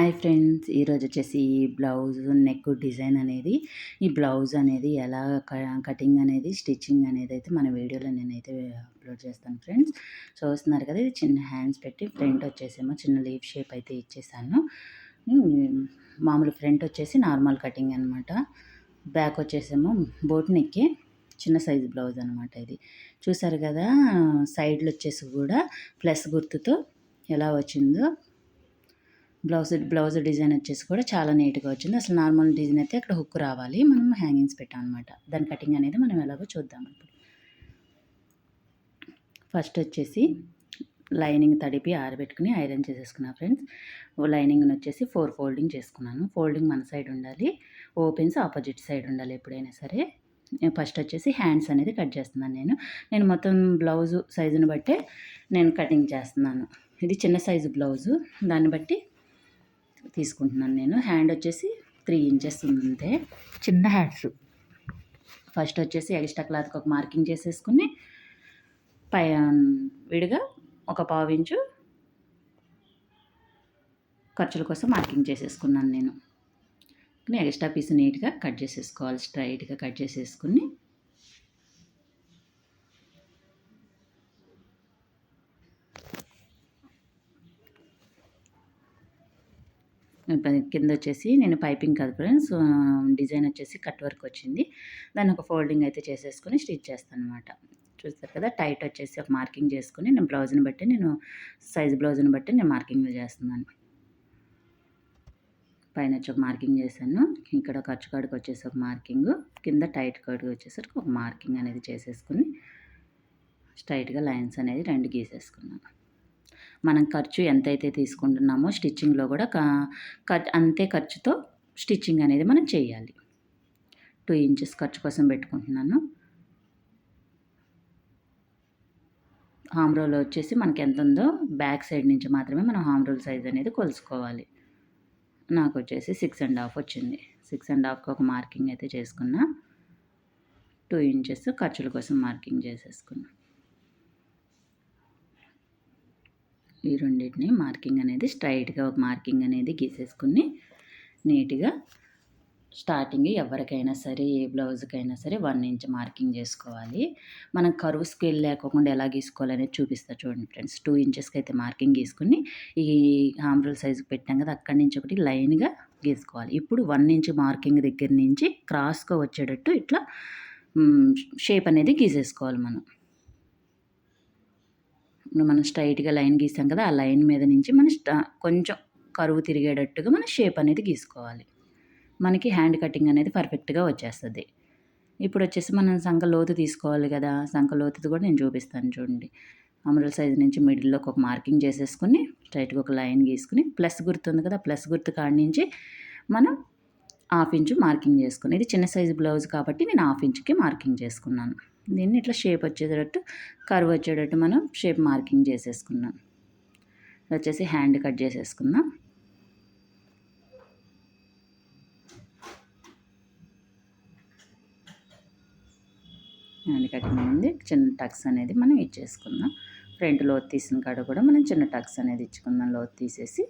Hi friends ఈరోజు వచ్చేసి ఈ బ్లౌజ్ నెక్ డిజైన్ అనేది. ఈ బ్లౌజ్ అనేది ఎలా కటింగ్ అనేది స్టిచ్చింగ్ అనేది అయితే మన వీడియోలో నేనైతే అప్లోడ్ చేస్తాను ఫ్రెండ్స్ చూస్తున్నారు కదా ఇది చిన్న హ్యాండ్స్ పెట్టి ఫ్రంట్ వచ్చేసేమో చిన్న లీఫ్ షేప్ అయితే ఇచ్చేసాను. మామూలు ఫ్రంట్ వచ్చేసి నార్మల్ కటింగ్ అనమాట బ్యాక్ వచ్చేసేమో బోట్ నెక్కి చిన్న సైజు బ్లౌజ్ అనమాట ఇది. చూసారు కదా సైడ్లు వచ్చేసి కూడా ప్లస్ గుర్తుతో ఎలా వచ్చిందో. బ్లౌజ్ బ్లౌజ్ డిజైన్ వచ్చేసి కూడా చాలా నీట్గా వచ్చింది. అసలు నార్మల్ డిజైన్ అయితే అక్కడ హుక్ రావాలి. మనం హ్యాంగింగ్స్ పెట్టాం అనమాట దాని కటింగ్ అనేది మనం ఎలాగో చూద్దాం ఇప్పుడు. ఫస్ట్ వచ్చేసి లైనింగ్ తడిపి ఆరబెట్టుకుని ఐరన్ చేసేసుకున్నా ఫ్రెండ్స్. లైనింగ్ని వచ్చేసి ఫోర్ ఫోల్డింగ్ చేసుకున్నాను. ఫోల్డింగ్ మన సైడ్ ఉండాలి. ఓపెన్స్ ఆపోజిట్ సైడ్ ఉండాలి ఎప్పుడైనా సరే. ఫస్ట్ వచ్చేసి హ్యాండ్స్ అనేది కట్ చేస్తున్నాను నేను. నేను మొత్తం బ్లౌజు సైజుని బట్టే నేను కటింగ్ చేస్తున్నాను. ఇది చిన్న సైజు బ్లౌజు. దాన్ని బట్టి తీసుకుంటున్నాను నేను. హ్యాండ్ వచ్చేసి త్రీ ఇంచెస్ ఉందంతే చిన్న హ్యాండ్స్ ఫస్ట్ వచ్చేసి ఎక్స్ట్రా క్లాత్కి ఒక మార్కింగ్ చేసేసుకుని పై విడిగా ఒక పావు ఇంచు ఖర్చుల కోసం మార్కింగ్ చేసేసుకున్నాను నేను ఎక్స్ట్రా పీస్ నీట్గా కట్ చేసేసుకోవాలి స్ట్రైట్గా కట్ చేసేసుకుని కింద వచ్చేసి నేను పైపింగ్ కాదు ఫ్రెండ్స్ డిజైన్ వచ్చేసి కట్ వర్క్ వచ్చింది. దాన్ని ఒక ఫోల్డింగ్ అయితే చేసేసుకొని స్టిచ్ చేస్తాను అనమాట చూస్తారు కదా టైట్ వచ్చేసి ఒక మార్కింగ్ చేసుకుని నేను బ్లౌజ్ని బట్టి నేను సైజ్ బ్లౌజ్ని బట్టి నేను మార్కింగ్లు చేస్తున్నాను. పైన వచ్చి ఒక మార్కింగ్ చేశాను. ఇక్కడ ఖర్చు కాడికి వచ్చేసి ఒక మార్కింగ్. కింద టైట్ కాడికి వచ్చేసరికి ఒక మార్కింగ్ అనేది చేసేసుకుని స్ట్రైట్గా లైన్స్ అనేది రెండు గీసేసుకున్నాను. మనం ఖర్చు ఎంతైతే తీసుకుంటున్నామో స్టిచ్చింగ్లో కూడా అంతే ఖర్చుతో స్టిచ్చింగ్ అనేది మనం చేయాలి. టూ ఇంచెస్ ఖర్చు కోసం పెట్టుకుంటున్నాను. హామ్ రోల్ వచ్చేసి మనకి ఎంత ఉందో బ్యాక్ సైడ్ నుంచి మాత్రమే మనం హామ్ రోల్ సైజ్ అనేది కొలుసుకోవాలి. నాకు వచ్చేసి సిక్స్ అండ్ హాఫ్ వచ్చింది. సిక్స్ అండ్ హాఫ్కి ఒక మార్కింగ్ అయితే చేసుకున్నా. టూ ఇంచెస్ ఖర్చుల కోసం మార్కింగ్ చేసేసుకున్నా. ఈ రెండింటిని మార్కింగ్ అనేది స్ట్రైట్గా ఒక మార్కింగ్ అనేది గీసేసుకుని నీట్గా స్టార్టింగ్ ఎవరికైనా సరే ఏ బ్లౌజ్కైనా సరే వన్ ఇంచ్ మార్కింగ్ చేసుకోవాలి. మనం కరువు స్కేల్ లేకోకుండా ఎలా గీసుకోవాలనేది చూపిస్తా చూడండి ఫ్రెండ్స్. టూ ఇంచెస్కి అయితే మార్కింగ్ గీసుకుని ఈ హామ్రోల్ సైజుకి పెట్టాం కదా అక్కడి నుంచి ఒకటి లైన్గా గీసుకోవాలి. ఇప్పుడు వన్ ఇంచ్ మార్కింగ్ దగ్గర నుంచి క్రాస్గా వచ్చేటట్టు ఇట్లా షేప్ అనేది గీసేసుకోవాలి మనం. మనం స్ట్రైట్గా లైన్ గీసాం కదా ఆ లైన్ మీద నుంచి మనం కొంచెం కరువు తిరిగేటట్టుగా మనం షేప్ అనేది గీసుకోవాలి. మనకి హ్యాండ్ కటింగ్ అనేది పర్ఫెక్ట్గా వచ్చేస్తుంది. ఇప్పుడు వచ్చేసి మనం సంఖ లోతు తీసుకోవాలి కదా సంఖ లోతుది కూడా నేను చూపిస్తాను చూడండి. అమరల్ సైజ్ నుంచి మిడిల్లోకి ఒక మార్కింగ్ చేసేసుకుని స్ట్రైట్గా ఒక లైన్ గీసుకుని ప్లస్ గుర్తుంది కదా ప్లస్ గుర్తు కాడి నుంచి మనం హాఫ్ ఇంచు మార్కింగ్ చేసుకుని ఇది చిన్న సైజు బ్లౌజ్ కాబట్టి నేను హాఫ్ ఇంచుకి మార్కింగ్ చేసుకున్నాను. దీన్ని ఇట్లా షేప్ వచ్చేటట్టు కర్వ్ వచ్చేటట్టు మనం షేప్ మార్కింగ్ చేసేసుకున్నాం వచ్చేసి హ్యాండ్ కట్ చేసేసుకుందాం. హ్యాండ్ కటింగ్ ఉంది చిన్న టక్స్ అనేది మనం ఇచ్చేసుకుందాం. ఫ్రంట్ లోత్ తీసిన కాడ కూడా మనం చిన్న టక్స్ అనేది ఇచ్చుకుందాం లోత్ తీసేసి.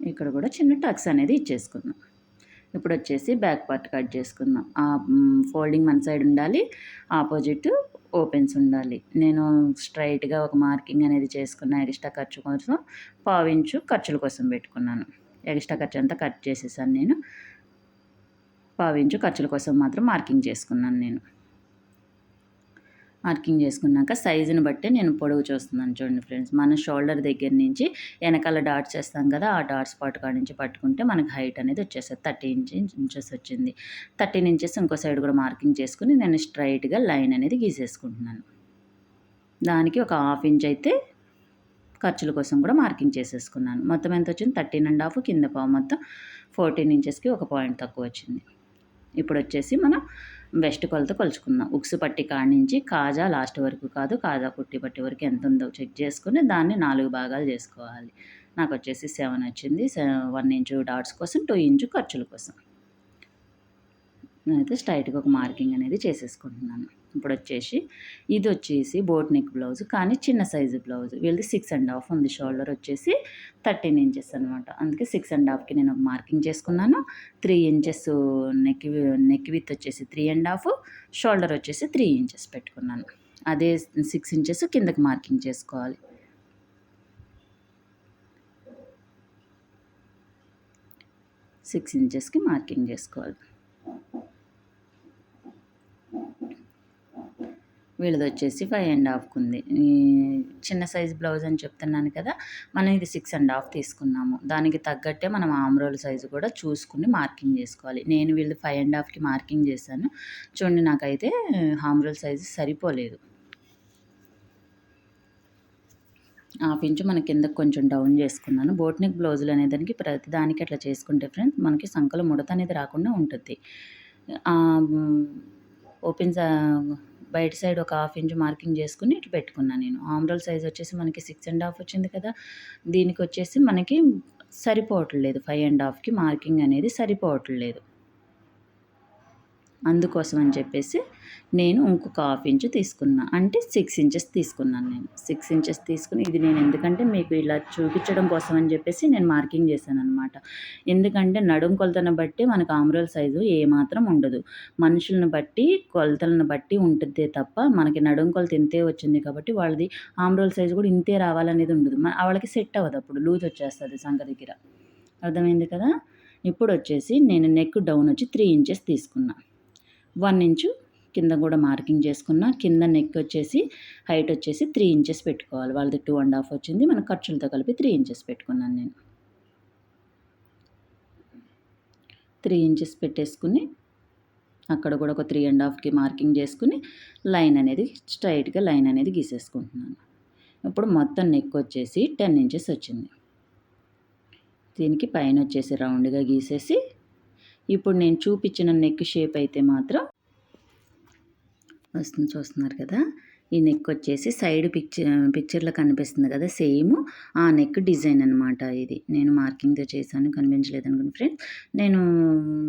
ఇక్కడ కూడా చిన్న టక్స్ అనేది ఇచ్చేసుకుందాం. ఇప్పుడు వచ్చేసి బ్యాక్ పార్ట్ కట్ చేసుకుందాం. ఆ ఫోల్డింగ్ మన సైడ్ ఉండాలి ఆపోజిట్ ఓపెన్స్ ఉండాలి. నేను స్ట్రైట్గా ఒక మార్కింగ్ అనేది చేసుకున్న ఎక్స్ట్రా ఖర్చు కోసం పావించు ఖర్చుల కోసం పెట్టుకున్నాను. ఎక్స్ట్రా ఖర్చు అంతా కట్ చేసేసాను నేను. పావించు ఖర్చుల కోసం మాత్రం మార్కింగ్ చేసుకున్నాను నేను. మార్కింగ్ చేసుకున్నాక సైజుని బట్టి నేను పొడవు చూస్తున్నాను చూడండి ఫ్రెండ్స్. మన షోల్డర్ దగ్గర నుంచి వెనకాల డాట్స్ చేస్తాం కదా ఆ డాట్ స్పాట్ కాడ నుంచి పట్టుకుంటే మనకు హైట్ అనేది వచ్చేస్తుంది. థర్టీ ఇంచ్ ఇంచెస్ వచ్చింది. థర్టీన్ ఇంచెస్ ఇంకో సైడ్ కూడా మార్కింగ్ చేసుకుని నేను స్ట్రైట్గా లైన్ అనేది గీసేసుకుంటున్నాను. దానికి ఒక హాఫ్ ఇంచ్ అయితే ఖర్చుల కోసం కూడా మార్కింగ్ చేసేసుకున్నాను. మొత్తం ఎంత వచ్చింది? థర్టీన్ అండ్ హాఫ్ కింద పావు మొత్తం ఫోర్టీన్ ఇంచెస్కి ఒక పాయింట్ తక్కువ వచ్చింది. ఇప్పుడు వచ్చేసి మనం వెస్ట్ కొలత కొలుచుకుందాం. ఉక్సు పట్టి కాడి నుంచి కాజా లాస్ట్ వరకు కాదు కాజా కుట్టి పట్టి వరకు ఎంత ఉందో చెక్ చేసుకుని దాన్ని నాలుగు భాగాలు చేసుకోవాలి. నాకు వచ్చేసి సెవెన్ వచ్చింది. వన్ ఇంచు డాట్స్ కోసం టూ ఇంచు ఖర్చుల కోసం. నేనైతే స్ట్రైట్గా ఒక మార్కింగ్ అనేది చేసేసుకుంటున్నాను. ఇప్పుడు వచ్చేసి ఇది వచ్చేసి బోట్ నెక్ బ్లౌజ్ కానీ చిన్న సైజు బ్లౌజ్. వీళ్ళది సిక్స్ అండ్ హాఫ్ ఉంది. షోల్డర్ వచ్చేసి థర్టీన్ ఇంచెస్ అనమాట అందుకే సిక్స్ అండ్ హాఫ్కి నేను ఒక మార్కింగ్ చేసుకున్నాను. Three inches neck neck width వచ్చేసి త్రీ అండ్ హాఫ్ షోల్డర్ వచ్చేసి త్రీ ఇంచెస్ పెట్టుకున్నాను. అదే సిక్స్ ఇంచెస్ కిందకి మార్కింగ్ చేసుకోవాలి. సిక్స్ ఇంచెస్కి మార్కింగ్ చేసుకోవాలి. వీళ్ళది వచ్చేసి ఫైవ్ అండ్ హాఫ్కి ఉంది చిన్న సైజ్ బ్లౌజ్ అని చెప్తున్నాను కదా మనం ఇది సిక్స్ అండ్ హాఫ్ తీసుకున్నాము. దానికి తగ్గట్టే మనం ఆమ్రోల్ సైజు కూడా చూసుకుని మార్కింగ్ చేసుకోవాలి. నేను వీళ్ళు ఫైవ్ అండ్ హాఫ్కి మార్కింగ్ చేశాను. చూడండి నాకైతే ఆమ్రోల్ సైజు సరిపోలేదు. హాఫ్ ఇంచు మన కింద కొంచెం డౌన్ చేసుకున్నాను. బోట్నిక్ బ్లౌజులు అనే దానికి ప్రతి దానికి అట్లా చేసుకుంటే ఫ్రెండ్స్ మనకి సంకల ముడత అనేది రాకుండా ఉంటుంది. ఓపెన్ బయట సైడ్ ఒక హాఫ్ ఇంచ్ మార్కింగ్ చేసుకుని ఇటు పెట్టుకున్నాను నేను. ఆమ్రోల్ సైజ్ వచ్చేసి మనకి సిక్స్ అండ్ హాఫ్ వచ్చింది కదా. దీనికి వచ్చేసి మనకి సరిపోవట్లేదు. ఫైవ్ అండ్ హాఫ్కి మార్కింగ్ అనేది సరిపోవట్లేదు. అందుకోసం అని చెప్పేసి నేను ఇంకొక హాఫ్ ఇంచ్ తీసుకున్నా. అంటే సిక్స్ ఇంచెస్ తీసుకున్నాను నేను. సిక్స్ ఇంచెస్ తీసుకుని ఇది నేను ఎందుకంటే మీకు ఇలా చూపించడం కోసం అని చెప్పేసి నేను మార్కింగ్ చేశాను అనమాట ఎందుకంటే నడుం కొలతను బట్టి మనకు ఆమ్రోల్ సైజు ఏమాత్రం ఉండదు. మనుషులను బట్టి కొలతలను బట్టి ఉంటుంది తప్ప మనకి నడుం కొలత ఇంతే వచ్చింది కాబట్టి వాళ్ళది ఆమ్రోల్ సైజు కూడా ఇంతే రావాలనేది ఉండదు. వాళ్ళకి సెట్ అవ్వదు అప్పుడు. లూజ్ వచ్చేస్తుంది సంఖ దగ్గర. అర్థమైంది కదా? ఇప్పుడు వచ్చేసి నేను నెక్ డౌన్ వచ్చి త్రీ ఇంచెస్ తీసుకున్నా. వన్ ఇంచు కింద కూడా మార్కింగ్ చేసుకున్న కింద నెక్ వచ్చేసి హైట్ వచ్చేసి త్రీ ఇంచెస్ పెట్టుకోవాలి. వాళ్ళది టూ అండ్ హాఫ్ వచ్చింది. మన ఖర్చులతో కలిపి త్రీ ఇంచెస్ పెట్టుకున్నాను నేను. త్రీ ఇంచెస్ పెట్టేసుకుని అక్కడ కూడా ఒక త్రీ అండ్ హాఫ్కి మార్కింగ్ చేసుకుని లైన్ అనేది స్ట్రైట్గా లైన్ అనేది గీసేసుకుంటున్నాను. ఇప్పుడు మొత్తం నెక్ వచ్చేసి టెన్ ఇంచెస్ వచ్చింది. దీనికి పైన వచ్చేసి రౌండ్గా గీసేసి ఇప్పుడు నేను చూపించిన నెక్ షేప్ అయితే మాత్రం వస్తుంది చూస్తున్నారు కదా. ఈ నెక్ వచ్చేసి సైడ్ పిక్చర్ పిక్చర్లో కనిపిస్తుంది కదా సేమ్. ఆ నెక్ డిజైన్ అనమాట ఇది. నేను మార్కింగ్తో చేశాను కనిపించలేదు అనుకుని ఫ్రెండ్స్ నేను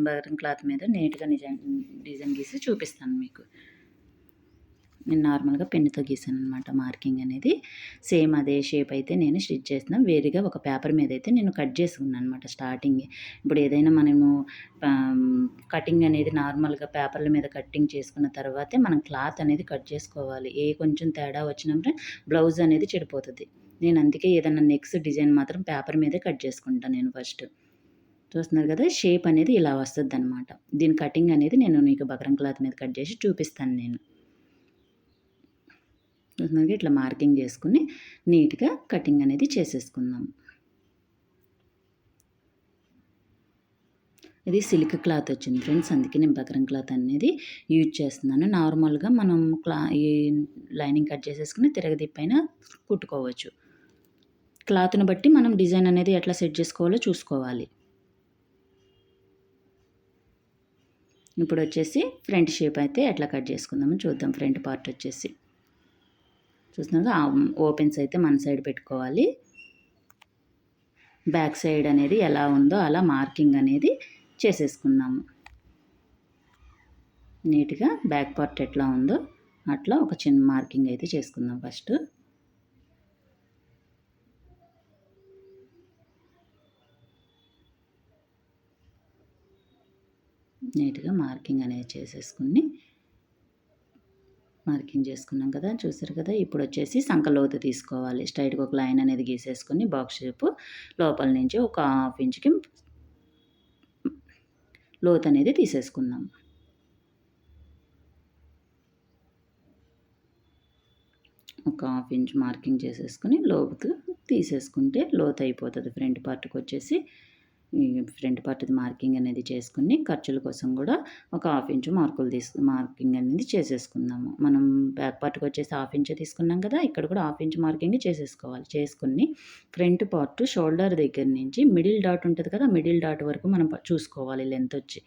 బగరం క్లాత్ మీద నీట్గా డిజైన్ డిజైన్ గీసి చూపిస్తాను మీకు. నేను నార్మల్గా పెన్నుతో గీసాను అనమాట మార్కింగ్ అనేది. సేమ్ అదే షేప్ అయితే నేను స్టిచ్ చేసిన. వేరుగా ఒక పేపర్ మీద అయితే నేను కట్ చేసుకున్నాను అనమాట స్టార్టింగ్. ఇప్పుడు ఏదైనా మనము కటింగ్ అనేది నార్మల్గా పేపర్ల మీద కటింగ్ చేసుకున్న తర్వాతే మనం క్లాత్ అనేది కట్ చేసుకోవాలి. ఏ కొంచెం తేడా వచ్చినప్పుడు బ్లౌజ్ అనేది చెడిపోతుంది. నేను అందుకే ఏదైనా నెక్స్ట్ డిజైన్ మాత్రం పేపర్ మీదే కట్ చేసుకుంటాను నేను ఫస్ట్. చూస్తున్నారు కదా షేప్ అనేది ఇలా వస్తుంది అనమాట దీని కటింగ్ అనేది నేను మీకు బకరం క్లాత్ మీద కట్ చేసి చూపిస్తాను నేను. చూస్తున్నారుగా ఇట్లా మార్కింగ్ చేసుకుని నీట్గా కటింగ్ అనేది చేసేసుకుందాం. ఇది సిల్క్ క్లాత్ వచ్చింది ఫ్రెండ్స్ అందుకే నేను బకరం క్లాత్ అనేది యూజ్ చేస్తున్నాను. నార్మల్గా మనం క్లా ఈ లైనింగ్ కట్ చేసేసుకుని తిరగదిప్పైన కుట్టుకోవచ్చు. క్లాత్ని బట్టి మనం డిజైన్ అనేది ఎట్లా సెట్ చేసుకోవాలో చూసుకోవాలి. ఇప్పుడు వచ్చేసి ఫ్రంట్ షేప్ అయితే ఎట్లా కట్ చేసుకుందామో చూద్దాం. ఫ్రంట్ పార్ట్ వచ్చేసి చూస్తున్నారు? ఓపెన్స్ అయితే మన సైడ్ పెట్టుకోవాలి. బ్యాక్ సైడ్ అనేది ఎలా ఉందో అలా మార్కింగ్ అనేది చేసేసుకుందాము. నీట్గా బ్యాక్ పార్ట్ ఎట్లా ఉందో అట్లా ఒక చిన్న మార్కింగ్ అయితే చేసుకుందాం ఫస్ట్. నీట్గా మార్కింగ్ అనేది చేసేసుకుని మార్కింగ్ చేసుకున్నాం కదా చూసారు కదా? ఇప్పుడు వచ్చేసి సంకలోత తీసుకోవాలి. స్ట్రైట్గా ఒక లైన్ అనేది గీసేసుకొని బాక్స్ షేపు లోపల నుంచి ఒక హాఫ్ ఇంచ్కి లోత్ అనేది తీసేసుకుందాం. ఒక హాఫ్ ఇంచ్ మార్కింగ్ చేసేసుకుని లోతు తీసేసుకుంటే లోతు అయిపోతుంది. ఫ్రంట్ పార్ట్కి వచ్చేసి ఫ్రంట్ పార్ట్ది మార్కింగ్ అనేది చేసుకుని ఖర్చుల కోసం కూడా ఒక హాఫ్ ఇంచు మార్కులు తీసు మార్కింగ్ అనేది చేసేసుకుందాము. మనం బ్యాక్ పార్ట్కి వచ్చేసి హాఫ్ ఇంచే తీసుకున్నాం కదా ఇక్కడ కూడా హాఫ్ ఇంచ్ మార్కింగ్ చేసేసుకోవాలి. చేసుకుని ఫ్రంట్ పార్ట్ షోల్డర్ దగ్గర నుంచి మిడిల్ డాట్ ఉంటుంది కదా మిడిల్ డాట్ వరకు మనం చూసుకోవాలి లెంత్ వచ్చి.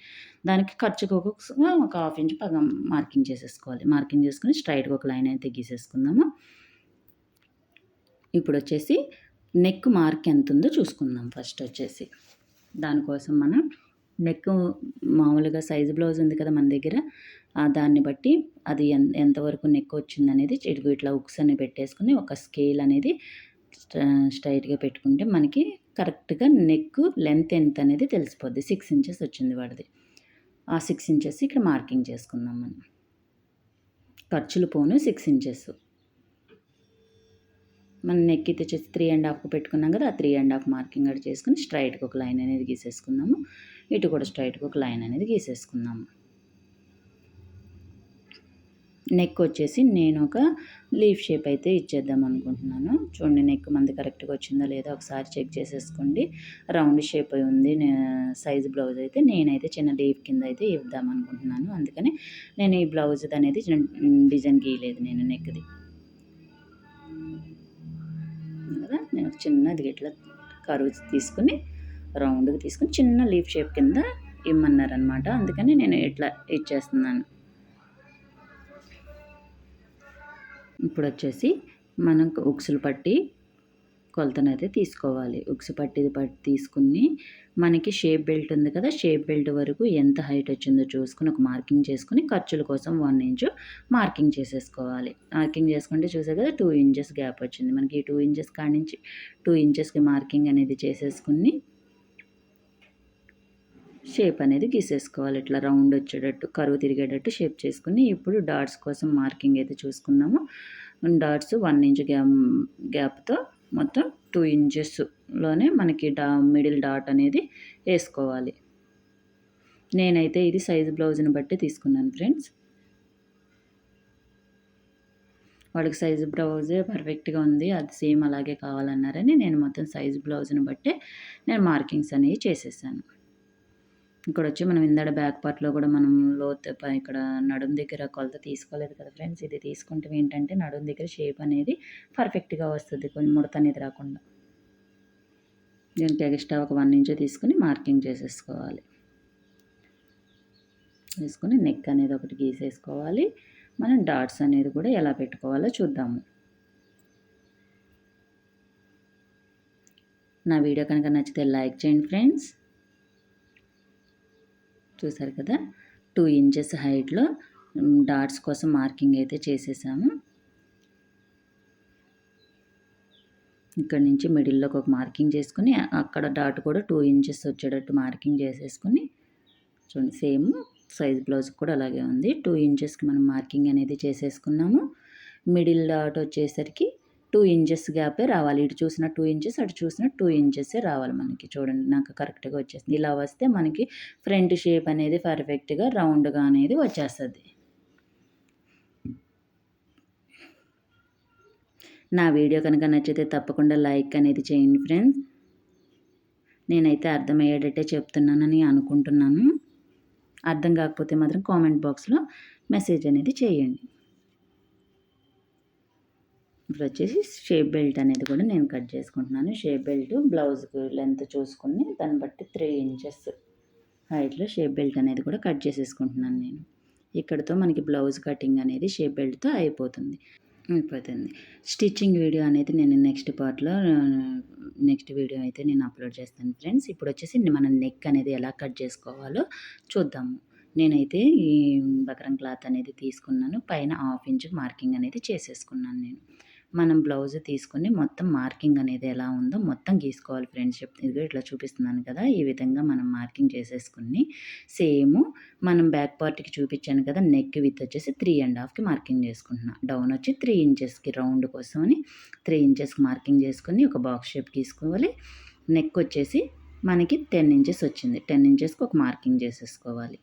దానికి ఖర్చుకు ఒక హాఫ్ ఇంచ్ పగం మార్కింగ్ చేసేసుకోవాలి. మార్కింగ్ చేసుకుని స్ట్రైట్గా ఒక లైన్ అయితే గీసేసుకుందాము. ఇప్పుడు వచ్చేసి నెక్ మార్క్ ఎంత ఉందో చూసుకుందాం ఫస్ట్ వచ్చేసి. దానికోసం మనం నెక్ మామూలుగా సైజు బ్లౌజ్ ఉంది కదా మన దగ్గర. దాన్ని బట్టి అది ఎంతవరకు నెక్ వచ్చిందనేది ఇటుకు ఇట్లా ఉక్స్ అని పెట్టేసుకుని ఒక స్కేల్ అనేది స్ట్రైట్గా పెట్టుకుంటే మనకి కరెక్ట్గా నెక్ లెంత్ ఎంత అనేది తెలిసిపోద్ది. సిక్స్ ఇంచెస్ వచ్చింది వాడిది. ఆ సిక్స్ ఇంచెస్ ఇక్కడ మార్కింగ్ చేసుకుందాం మనం. ఖర్చులు పోను సిక్స్ ఇంచెస్. మనం నెక్ అయితే వచ్చేసి త్రీ అండ్ హాఫ్ పెట్టుకున్నాం కదా ఆ త్రీ అండ్ హాఫ్ మార్కింగ్ అటు చేసుకుని స్ట్రైట్గా ఒక లైన్ అనేది గీసేసుకుందాము. ఇటు కూడా స్ట్రైట్గా ఒక లైన్ అనేది గీసేసుకుందాము. నెక్ వచ్చేసి నేను ఒక లీఫ్ షేప్ అయితే ఇచ్చేద్దాం అనుకుంటున్నాను. చూడండి నెక్ మంది కరెక్ట్గా వచ్చిందో లేదో ఒకసారి చెక్ చేసేసుకోండి. రౌండ్ షేప్ అయి ఉంది సైజ్ బ్లౌజ్ అయితే నేనైతే చిన్న లీఫ్ కింద అయితే ఇద్దాం అనుకుంటున్నాను. అందుకని నేను ఈ బ్లౌజ్ అనేది డిజైన్ గీయలేదు నేను నెక్ది కదా నేను చిన్నది ఇట్లా కరువు తీసుకుని రౌండ్గా తీసుకుని చిన్న లీఫ్ షేప్ కింద ఇమ్మన్నారనమాట అందుకని నేను ఇట్లా ఇచ్చేస్తున్నాను. ఇప్పుడు వచ్చేసి మనం ఉక్సులు పట్టి కొలతనైతే తీసుకోవాలి. ఉక్స్ పట్టిది పట్టి తీసుకుని మనకి షేప్ బెల్ట్ ఉంది కదా షేప్ బెల్ట్ వరకు ఎంత హైట్ వచ్చిందో చూసుకుని ఒక మార్కింగ్ చేసుకుని ఖర్చుల కోసం వన్ ఇంచు మార్కింగ్ చేసేసుకోవాలి. మార్కింగ్ చేసుకుంటే చూసే కదా టూ ఇంచెస్ గ్యాప్ వచ్చింది. మనకి ఈ టూ ఇంచెస్ కాడి నుంచి టూ ఇంచెస్కి మార్కింగ్ అనేది చేసేసుకుని షేప్ అనేది గీసేసుకోవాలి. ఇట్లా రౌండ్ వచ్చేటట్టు కరువు తిరిగేటట్టు షేప్ చేసుకుని ఇప్పుడు డాట్స్ కోసం మార్కింగ్ అయితే చూసుకుందాము. డాట్స్ వన్ ఇంచ్ గ్యాప్ గ్యాప్తో మొత్తం టూ ఇంచెస్లోనే మనకి డా మిడిల్ డాట్ అనేది వేసుకోవాలి. నేనైతే ఇది సైజు బ్లౌజ్ని బట్టి తీసుకున్నాను ఫ్రెండ్స్. వాడికి సైజు బ్లౌజే పర్ఫెక్ట్గా ఉంది అది సేమ్ అలాగే కావాలన్నారని నేను మొత్తం సైజు బ్లౌజ్ని బట్టి నేను మార్కింగ్స్ అనేవి చేసేసాను. ఇక్కడ వచ్చి మనం ఇందాడ బ్యాక్ పార్ట్లో కూడా మనం లోత్ ఇక్కడ నడుం దగ్గర కొలత తీసుకోలేదు కదా ఫ్రెండ్స్. ఇది తీసుకుంటే ఏంటంటే నడుం దగ్గర షేప్ అనేది పర్ఫెక్ట్గా వస్తుంది. కొంచెం ముడత అనేది రాకుండా. దీనికి ఎక్స్ట్రా ఒక వన్ ఇంచ్ తీసుకుని మార్కింగ్ చేసేసుకోవాలి. తీసుకుని నెక్ అనేది ఒకటి గీసేసుకోవాలి. మనం డాట్స్ అనేది కూడా ఎలా పెట్టుకోవాలో చూద్దాము. నా వీడియో కనుక నచ్చితే లైక్ చేయండి ఫ్రెండ్స్. చూసారు కదా? టూ ఇంచెస్ హైట్లో డాట్స్ కోసం మార్కింగ్ అయితే చేసేసాము. ఇక్కడ నుంచి మిడిల్లోకి ఒక మార్కింగ్ చేసుకుని అక్కడ డాట్ కూడా టూ ఇంచెస్ వచ్చేటట్టు మార్కింగ్ చేసేసుకుని చూడండి సేమ్ సైజ్ బ్లౌజ్ కూడా అలాగే ఉంది. టూ ఇంచెస్కి మనం మార్కింగ్ అనేది చేసేసుకున్నాము. మిడిల్ డాట్ వచ్చేసరికి టూ ఇంచెస్ గ్యాపే రావాలి. ఇటు చూసిన టూ ఇంచెస్ అటు చూసిన టూ ఇంచెసే రావాలి మనకి. చూడండి నాకు కరెక్ట్గా వచ్చేస్తుంది ఇలా వస్తే మనకి ఫ్రంట్ షేప్ అనేది పర్ఫెక్ట్గా రౌండ్గా అనేది వచ్చేస్తుంది. నా వీడియో కనుక నచ్చితే తప్పకుండా లైక్ అనేది చేయండి ఫ్రెండ్స్. నేనైతే అర్థమయ్యేటట్టే చెప్తున్నానని అనుకుంటున్నాను. అర్థం కాకపోతే మాత్రం కామెంట్ బాక్స్లో మెసేజ్ అనేది చేయండి. ఇప్పుడు వచ్చేసి షేప్ బెల్ట్ అనేది కూడా నేను కట్ చేసుకుంటున్నాను. షేప్ బెల్ట్ బ్లౌజ్కి లెంత్ చూసుకుని దాన్ని బట్టి త్రీ ఇంచెస్ హైట్లో షేప్ బెల్ట్ అనేది కూడా కట్ చేసేసుకుంటున్నాను నేను. ఇక్కడతో మనకి బ్లౌజ్ కటింగ్ అనేది షేప్ బెల్ట్తో అయిపోతుంది. అయిపోతుంది. స్టిచ్చింగ్ వీడియో అనేది నేను నెక్స్ట్ పార్ట్లో నెక్స్ట్ వీడియో అయితే నేను అప్లోడ్ చేస్తాను ఫ్రెండ్స్. ఇప్పుడు వచ్చేసి మన నెక్ అనేది ఎలా కట్ చేసుకోవాలో చూద్దాము. నేనైతే ఈ బకరం క్లాత్ అనేది తీసుకున్నాను. పైన హాఫ్ ఇంచ్ మార్కింగ్ అనేది చేసేసుకున్నాను నేను. మనం బ్లౌజ్ తీసుకుని మొత్తం మార్కింగ్ అనేది ఎలా ఉందో మొత్తం గీసుకోవాలి ఫ్రెండ్స్ చెప్తుంది ఇట్లా చూపిస్తున్నాను కదా ఈ విధంగా మనం మార్కింగ్ చేసేసుకుని సేమ్ మనం బ్యాక్ పార్ట్కి చూపించాను కదా నెక్ విత్ వచ్చేసి త్రీ అండ్ హాఫ్కి మార్కింగ్ చేసుకుంటున్నా. డౌన్ వచ్చి త్రీ ఇంచెస్కి రౌండ్ కోసమని త్రీ ఇంచెస్కి మార్కింగ్ చేసుకుని ఒక బాక్స్ షేప్ తీసుకోవాలి నెక్ వచ్చేసి మనకి టెన్ ఇంచెస్ వచ్చింది. టెన్ ఇంచెస్కి ఒక మార్కింగ్ చేసేసుకోవాలి.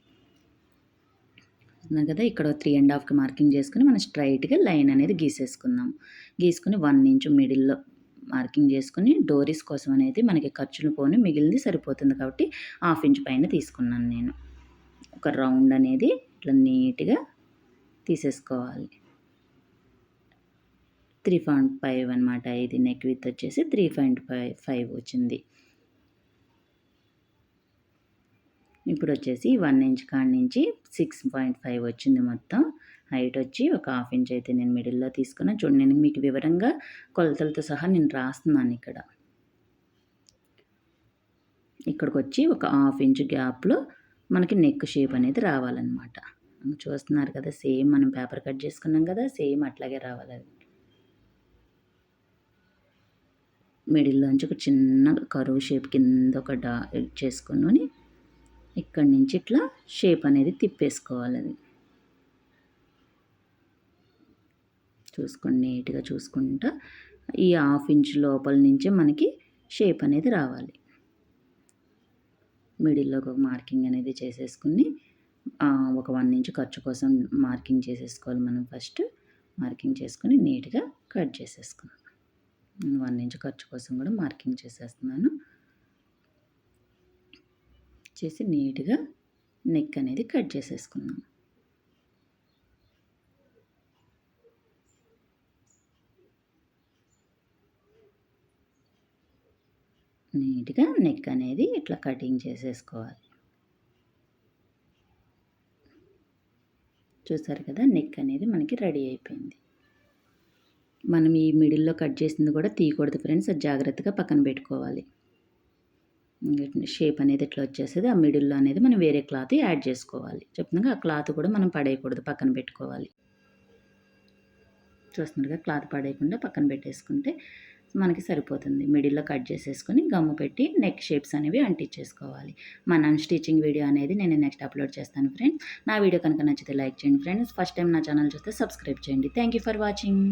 ఉంది కదా ఇక్కడ త్రీ అండ్ హాఫ్కి మార్కింగ్ చేసుకుని మనం స్ట్రైట్గా లైన్ అనేది గీసేసుకుందాం. గీసుకుని వన్ ఇంచ్ మిడిల్లో మార్కింగ్ చేసుకుని డోరీస్ కోసం అనేది మనకి ఖర్చులు పోని మిగిలింది సరిపోతుంది కాబట్టి హాఫ్ ఇంచ్ పైన తీసుకున్నాను నేను. ఒక రౌండ్ అనేది ఇట్లా నీట్గా తీసేసుకోవాలి. త్రీ పాయింట్ ఫైవ్ అనమాట ఇది. నెక్ విత్ వచ్చేసి త్రీ పాయింట్ ఫైవ్ ఫైవ్ వచ్చింది. ఇప్పుడు వచ్చేసి వన్ ఇంచ్ కాడి నుంచి సిక్స్ పాయింట్ ఫైవ్ వచ్చింది మొత్తం. హైట్ వచ్చి ఒక హాఫ్ ఇంచ్ అయితే నేను మిడిల్లో తీసుకున్నా. చూడండి నేను మీకు వివరంగా కొలతలతో సహా నేను రాస్తున్నాను ఇక్కడ. ఇక్కడికి వచ్చి ఒక హాఫ్ ఇంచ్ గ్యాప్లో మనకి నెక్ షేప్ అనేది రావాలన్నమాట. చూస్తున్నారు కదా సేమ్ మనం పేపర్ కట్ చేసుకున్నాం కదా సేమ్ అట్లాగే రావాలి అది. మిడిల్లోంచి ఒక చిన్న కరువు షేప్ కింద ఒక డా చేసుకుని ఇక్కడి నుంచి ఇట్లా షేప్ అనేది తిప్పేసుకోవాలి అది. చూసుకోండి నీట్గా చూసుకుంటా. ఈ హాఫ్ ఇంచ్ లోపల నుంచే మనకి షేప్ అనేది రావాలి. మిడిల్లో ఒక మార్కింగ్ అనేది చేసేసుకుని ఒక వన్ ఇంచ్ ఖర్చు కోసం మార్కింగ్ చేసేసుకోవాలి మనం ఫస్ట్ మార్కింగ్ చేసుకొని నీట్గా కట్ చేసేసుకున్నాం వన్ ఇంచ్ ఖర్చు కోసం కూడా మార్కింగ్ చేసేస్తున్నాను. చేసి నీట్గా నెక్ అనేది కట్ చేసేసుకున్నాం నీట్గా నెక్ అనేది ఇట్లా కటింగ్ చేసేసుకోవాలి. చూసారు కదా నెక్ అనేది మనకి రెడీ అయిపోయింది. మనం ఈ మిడిల్లో కట్ చేసింది కూడా తీయకూడదు ఫ్రెండ్స్ జాగ్రత్తగా పక్కన పెట్టుకోవాలి. షేప్ అనేది ఇట్లా వచ్చేస్తుంది ఆ మిడిల్లో అనేది మనం వేరే క్లాత్ యాడ్ చేసుకోవాలి. చెప్తున్నాగా ఆ క్లాత్ కూడా మనం పడేయకూడదు పక్కన పెట్టుకోవాలి. చూస్తున్నారుగా క్లాత్ పడేయకుండా పక్కన పెట్టేసుకుంటే మనకి సరిపోతుంది. మిడిల్లో కట్ చేసేసుకొని గమ్ము పెట్టి నెక్ షేప్స్ అనేవి అంటించేసుకోవాలి. మన స్టిచ్చింగ్ వీడియో అనేది నేను నెక్స్ట్ అప్లోడ్ చేస్తాను ఫ్రెండ్స్ నా వీడియో కనుక నచ్చితే లైక్ చేయండి ఫ్రెండ్స్ ఫస్ట్ టైం నా ఛానల్ చూస్తే సబ్స్క్రైబ్ చేయండి. Thank you for watching